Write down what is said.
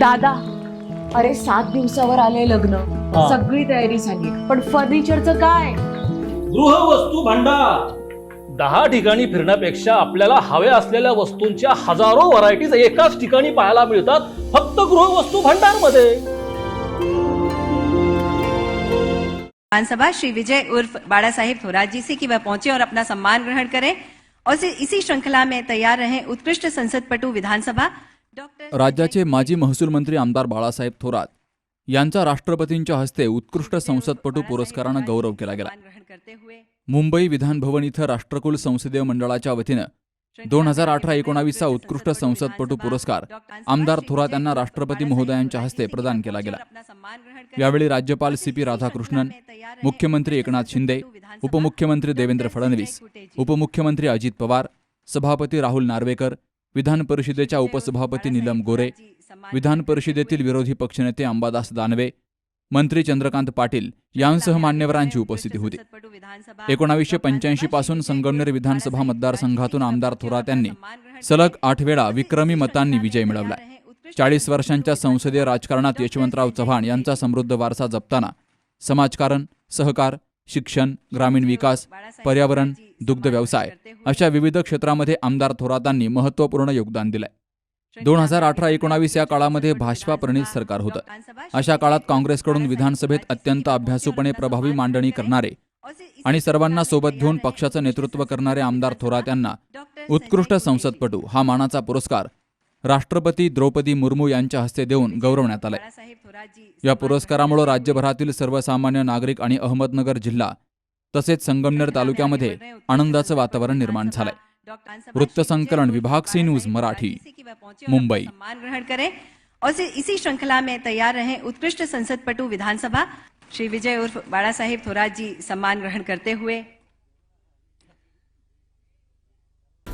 दादा अरे सात दिवसावर आले लग्न. हा. सगळी तयारी झाली. पण फर्निचरचं काय? गृहवस्तू भांडार. दहा ठिकाणी फिरण्यापेक्षा आपल्याला हव्या असलेल्या वस्तूंच्या हजारो व्हरायटीज एकाच ठिकाणी पाहायला मिळतात फक्त गृहवस्तू भांडारमध्ये विधानसभा श्री विजय उर्फ बाड़ा साहेब थोराजी से कि वह पहुंचे और अपना सम्मान ग्रहण करें। और इसी- इसी श्रृंखला में तैयार रहे उत्कृष्ट संसदपटू विधानसभा। डॉक्टर राज्याचे माजी महसूल मंत्री आमदार बाळासाहेब थोरात यांचा राष्ट्रपतींच्या हस्ते उत्कृष्ट संसदपटू पुरस्कारानं गौरव केला गेला. मुंबई विधान भवन इथं राष्ट्रकुल संसदीय मंडळाच्या वतीनं दोन हजार अठरा एकोणावीसचा उत्कृष्ट संसदपटू पुरस्कार आमदार थोरात यांना राष्ट्रपती महोदयांच्या हस्ते प्रदान केला गेला. यावेळी राज्यपाल सी पी राधाकृष्णन मुख्यमंत्री एकनाथ शिंदे उपमुख्यमंत्री देवेंद्र फडणवीस उपमुख्यमंत्री अजित पवार सभापती राहुल नार्वेकर विधान परिषदेच्या उपसभापती नीलम गोरे विधान परिषदेतील विरोधी पक्षनेते अंबादास दानवे मंत्री चंद्रकांत पाटील यांसह मान्यवरांची उपस्थिती होती. एकोणावीसशे पंच्याऐंशी पासून संगमनेर विधानसभा मतदारसंघातून आमदार थोरात यांनी सलग आठ वेळा विक्रमी मतांनी विजय मिळवला. चाळीस वर्षांच्या संसदीय राजकारणात यशवंतराव चव्हाण यांचा समृद्ध वारसा जपताना समाजकारण सहकार शिक्षण ग्रामीण विकास पर्यावरण दुग्ध व्यवसाय अशा विविध क्षेत्रामध्ये आमदार थोरातांनी महत्त्वपूर्ण योगदान दिलंय. दोन हजार अठरा एकोणावीस या काळामध्ये भाजपा प्रणित सरकार होतं. अशा काळात काँग्रेसकडून विधानसभेत अत्यंत अभ्यासूपणे प्रभावी मांडणी करणारे आणि सर्वांना सोबत घेऊन पक्षाचं नेतृत्व करणारे आमदार थोरात यांना उत्कृष्ट संसदपटू हा मानाचा पुरस्कार राष्ट्रपती द्रौपदी मुर्मू यांच्या हस्ते देऊन गौरवण्यात आलाय. या पुरस्कारामुळे राज्यभरातील सर्वसामान्य नागरिक आणि अहमदनगर जिल्हा तसेच संगमनेर तालुक्यामध्ये आनंदाचं वातावरण निर्माण झालंय. वृत्तसंकलन विभाग सी न्यूज मराठी मुंबई. ग्रहण करें और इसी- श्रृंखला में तैयार रहे उत्कृष्ट संसदपटू विधानसभा। श्री विजय उर्फ बाड़ा साहेब थोरात जी सम्मान ग्रहण करते हुए